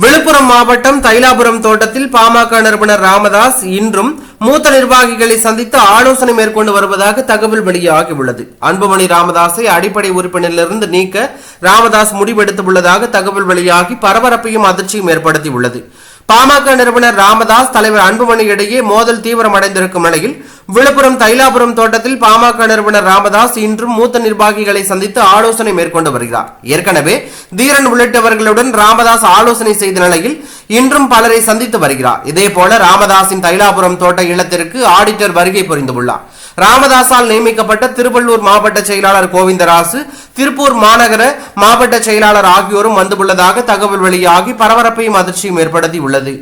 விழுப்புரம் மாவட்டம் தைலாபுரம் தோட்டத்தில் பாமக நிறுவனர் ராமதாஸ் இன்றும் மூத்த நிர்வாகிகளை சந்தித்து ஆலோசனை மேற்கொண்டு வருவதாக தகவல் வெளியாகியுள்ளது. அன்புமணி ராமதாஸை அடிப்படை உறுப்பினரிலிருந்து நீக்க ராமதாஸ் முடிவெடுத்துள்ளதாக தகவல் வெளியாகி பரபரப்பையும் அதிர்ச்சியும் ஏற்படுத்தியுள்ளது. பாமக நிறுவனர் ராமதாஸ் தலைவர் அன்புமணி இடையே மோதல் தீவிரமடைந்திருக்கும் நிலையில் விழுப்புரம் தைலாபுரம் தோட்டத்தில் பாமக நிறுவனர் ராமதாஸ் இன்றும் மூத்த நிர்வாகிகளை சந்தித்து ஆலோசனை மேற்கொண்டு வருகிறார். ஏற்கனவே தீரன் உள்ளிட்டவர்களுடன் ராமதாஸ் ஆலோசனை செய்த நிலையில் இன்றும் பலரை சந்தித்து வருகிறார். இதேபோல ராமதாஸின் தைலாபுரம் தோட்ட இல்லத்திற்கு ஆடிட்டர் வருகை புரிந்துள்ளார். ராமதாஸால் நியமிக்கப்பட்ட திருவள்ளூர் மாவட்ட செயலாளர் கோவிந்தராசு திருப்பூர் மாநகர மாவட்ட செயலாளர் ஆகியோரும் வந்துள்ளதாக தகவல் வெளியாகி பரபரப்பையும் அதிர்ச்சியும் ஏற்படுத்தியுள்ளது.